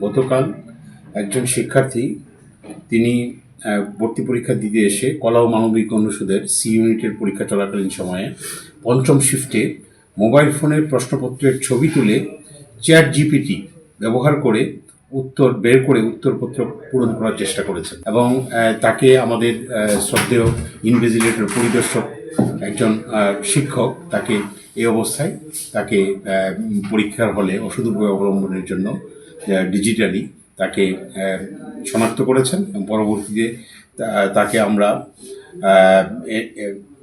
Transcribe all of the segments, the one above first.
গতকাল একজন শিক্ষার্থী, তিনি ভর্তি পরীক্ষা দিতে এসে কলা ও মানবিক অনুষদের সি ইউনিটের পরীক্ষা চলাকালীন সময়ে পঞ্চম শিফটে মোবাইল ফোনের প্রশ্নপত্রের ছবি তুলে চ্যাট জিপিটি ব্যবহার করে উত্তর, বের করে উত্তরপত্র পূরণ করার চেষ্টা করেছেন এবং তাকে আমাদের শ্রদ্ধেয় ইনভিজিলেটর পরিদর্শক একজন শিক্ষক তাকে এই অবস্থায় তাকে পরীক্ষার হলে অসুদ অবলম্বনের জন্য ডিজিটালি তাকে শনাক্ত করেছেন পরবর্তীতে তাকে আমরা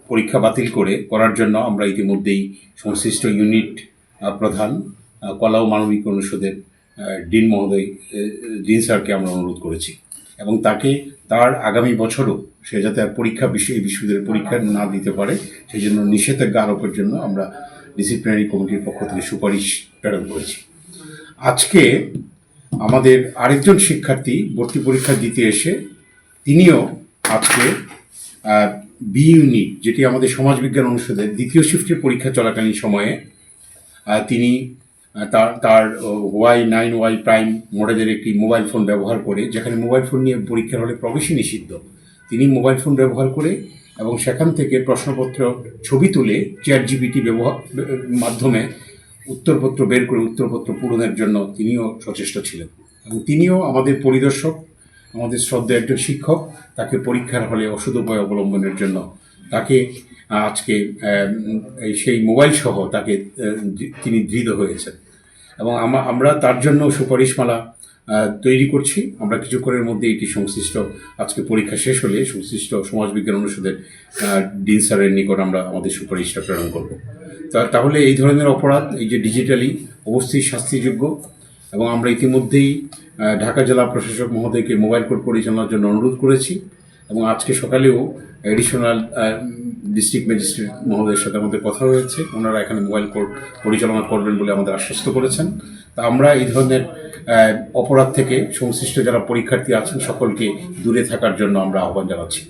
পরীক্ষা বাতিল করে করার জন্য আমরা ইতিমধ্যেই সংশ্লিষ্ট ইউনিট প্রধান কলা ও মানবিক অনুষদের ডিন মহোদয় ডিন স্যারকে আমরা অনুরোধ করেছি। এবং তাকে তার আগামী বছরও সে যাতে আর পরীক্ষা বিশ্ব, এই বিশ্ববিদ্যালয়ের পরীক্ষা না দিতে পারে, সেই জন্য নিষেধাজ্ঞা আরোপের জন্য আমরা ডিসিপ্লিনারি কমিটির পক্ষ থেকে সুপারিশ প্রেরণ করেছি। আজকে আমাদের আরেকজন শিক্ষার্থী ভর্তি পরীক্ষা দিতে এসে তিনিও আজকে বি ইউনিট যেটি আমাদের সমাজবিজ্ঞান অনুষদের দ্বিতীয় শিফটের পরীক্ষা চলাকালীন সময়ে তিনি তার তার ওয়াই নাইন ওয়াই প্রাইম মডেলের একটি মোবাইল ফোন ব্যবহার করে, যেখানে মোবাইল ফোন নিয়ে পরীক্ষার হলে প্রবেশই নিষিদ্ধ। তিনি মোবাইল ফোন ব্যবহার করে এবং সেখান থেকে প্রশ্নপত্র, ছবি তুলে চ্যাট জিবিটি ব্যবহার, মাধ্যমে উত্তরপত্র বের করে উত্তরপত্র পূরণের জন্য তিনিও সচেষ্ট ছিলেন। এবং তিনিও আমাদের পরিদর্শক, আমাদের শ্রদ্ধা একজন শিক্ষক, তাকে পরীক্ষার হলে অসুদ উপায় অবলম্বনের জন্য তাকে আজকে সেই মোবাইল সহ তাকে তিনি দৃঢ় হয়েছেন। এবং আমরা তার জন্য সুপারিশমালা তৈরি করছি। আমরা কিছুক্ষণের মধ্যে এটি সংশ্লিষ্ট, আজকে পরীক্ষা শেষ হলে সংশ্লিষ্ট সমাজবিজ্ঞান অনুষদের ডিন স্যারের নিকট আমরা আমাদের সুপারিশটা প্রেরণ করব। তাহলে এই ধরনের অপরাধ, এই যে ডিজিটালি অবশ্যই শাস্তিযোগ্য এবং আমরা ইতিমধ্যেই ঢাকা জেলা প্রশাসক মহোদয়কে মোবাইল কোর্ট পরিচালনার জন্য অনুরোধ করেছি এবং আজকে সকালেও এডিশনাল ডিস্ট্রিক্ট ম্যাজিস্ট্রেট মহোদয়ের সাথে আমাদের কথা হয়েছে ওনারা এখানে মোবাইল কোর্ট পরিচালনা করবেন বলে আমাদের আশ্বস্ত করেছেন। তা আমরা এই ধরনের অপরাধ থেকে সংশ্লিষ্ট যারা পরীক্ষার্থী আছেন সকলকে দূরে থাকার জন্য আমরা আহ্বান জানাচ্ছি।